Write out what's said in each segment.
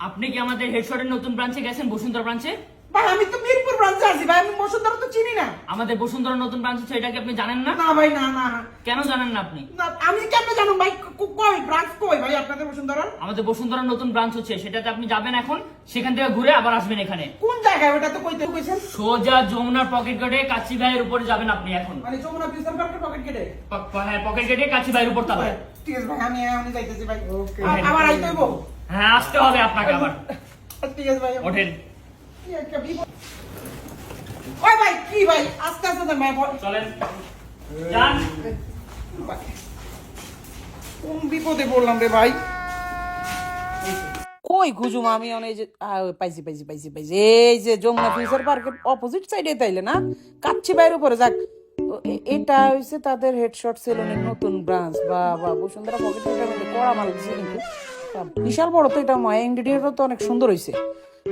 আপনি কি আমাদের হেডশটের নতুন ব্রাঞ্চে গেছেন? বসুন্ধরা ব্রাঞ্চে? ভাই আমি তো মিরপুর ব্রাঞ্চে আছি ভাই। আমি বসুন্ধরা তো চিনি না। আমাদের বসুন্ধরা নতুন ব্রাঞ্চ হচ্ছে এটা কি আপনি জানেন না? না ভাই না না। কেন জানেন না আপনি? আমি কেমনে জানো ভাই? কই? ব্রাঞ্চ কই ভাই আপনাদের বসুন্ধরা আমাদের বসুন্ধরা নতুন ব্রাঞ্চ হচ্ছে সেটাতে আপনি যাবেন এখন সেখান থেকে ঘুরে আবার আসবেন এখানে। কোন জায়গায়? ওটা তো কইতে কইছেন। সোজা যমুনার পকেট গেটে কাচ্চি ভাইয়ের উপরে যাবেন আপনি এখন। মানে যমুনা ফিউচার পার্কের পকেট প- হ্যাঁ পকেট গেটে কাচ্চি ভাইয়ের উপর তালায় ঠিক আছে ভাই আমি আমি যাইতেছি ভাই. আ- আবার আইতে হইব? হ্যাঁ আসতে হবে আপনাকে আবার। ঠিক আছে ভাই ওঠেন। ওই ভাই কি ভাই? আস্তে আস্তে চলেন। যান। কোন বিপদে পড়লাম রে ভাই? কই খুঁজুম আমি অনেক যে পাইছি পাইছি পাইছি পাইছি। এই যে যমুনা ফিউচার পার্কের অপোজিট সাইডে তাইলে না? কাচ্চি বাইরের উপরে যাক। এটা হইছে তাদের হেডশট সেলুনের নতুন ব্রাঞ্চ বা বা বসুন্ধরা পকেট কড়া মাল দিছে কিন্তু। বিশাল বড় তো এটা ময় ইন্টেরিয়রও তো অনেক সুন্দর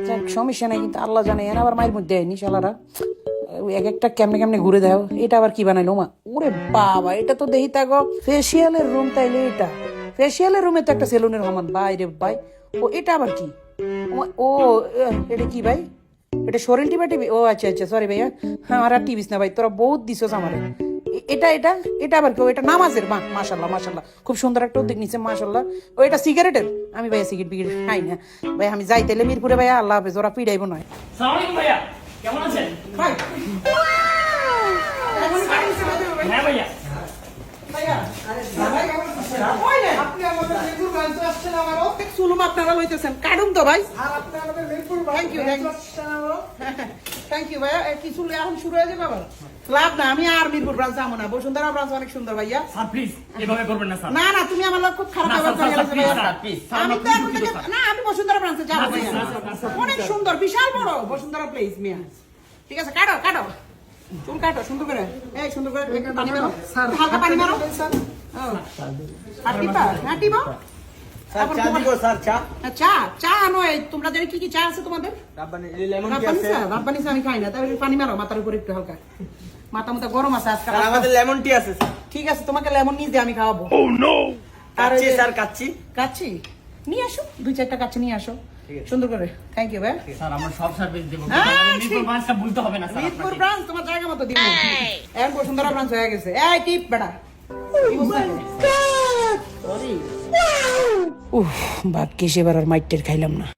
যাক, সমস্যা নাই, কিন্তু আল্লাহ জানে এর আবার মায়ের মধ্যে দেয়নি শালারা। এক একটা কেমনে কেমনে ঘুরে দাও এটা আবার কি বানাইলো মা? ওরে বাবা, এটা তো দেখি তাগো ফেসিয়ালের রুম তাইলে এটা। ফেসিয়ালের রুমে তো একটা সেলুনের সমান। ভাই রে ভাই ও, এটা আবার কি? ও- এটা কি ভাই? এটা সরেন টিভি ও আচ্ছা আচ্ছা সরি ভাইয়া। হ্যাঁ আর টিভিস না ভাই। তোরা বহুত দিছস আমারে। এটা এটা এটা আবার কেউ এটা নামাজের মা মাশাল্লাহ মাশাল্লাহ খুব সুন্দর একটা উদ্যোগ নিচ্ছে মাশাল্লাহ ও এটা সিগারেটের? আমি ভাইয়া সিগারেট বিগারেট খাই না। ভাই আমি যাই তাইলে মিরপুরে ভাইয়া আল্লাহ হাফেজ ওরা পিড়াইব নয়। কেমন আছেন? ভাই। হ্যাঁ ভাইয়া, ভাই, ওই নে, আপনি আমাদের মিরপুর ব্রাঞ্চে আসছেন আমারও। সুলুম আপনারা লইতেছেন। কাটুন তো ভাই। থ্যাংক ইউ থ্যাংক ইউ ভাইয়া। কিছু এখন শুরু হয়ে যাবে আবার। লাভ না আমি আর মিরপুর ব্রাঞ্চ যাব না। বসুন্ধরা ব্রাঞ্চ অনেক সুন্দর ভাইয়া। প্লিজ এভাবে করবেন না স্যার না না তুমি আমার লোক খুব খারাপ না, ব্যবহার করে ভাইয়া। আমি তো এখন থেকে না আমি বসুন্ধরা ব্রাঞ্চে যাব ভাইয়া। অনেক সুন্দর বিশাল বড়। বসুন্ধরা প্লেস মিয়া। ঠিক আছে কাটো কাটো। চুল কাটো সুন্দর করে। এই সুন্দর করে পানি মারো। হালকা পানি মারো। ও। আর টিপা? হ্যাঁ টিপা। হ্যাঁ, চা চা। নয় তোমরা জানি কি কি চা আছে তোমাদের? রাব্বানি চা আমি খাই না তাহলে পানি মারো মাথার উপর একটু হালকা। মাথা মাথা গরম আছে আজকাল আমাদের লেমন টি আছে ঠিক আছে তোমাকে লেমন নিয়ে দিয়ে আমি খাওয়াবো। আর কাচ্চি স্যার কাচ্চি কাচ্চি নিয়ে আসো দুই চারটা কাচ্চি নিয়ে আসো। সুন্দর করে। থ্যাংক ইউ ভাই। স্যার আমরা সব সার্ভিস দেবো। হ্যাঁ, মিরপুর ব্রাঞ্চটা ভুলতে হবে না স্যার মিরপুর ব্রাঞ্চ তোমার জায়গা মতো দিব। এখন বসুন্ধরা ব্রাঞ্চ হয়ে গেছে। এই টিপ বেটা। উফ ভাগ্যিস সেবার আর মাইটের খাইলাম না।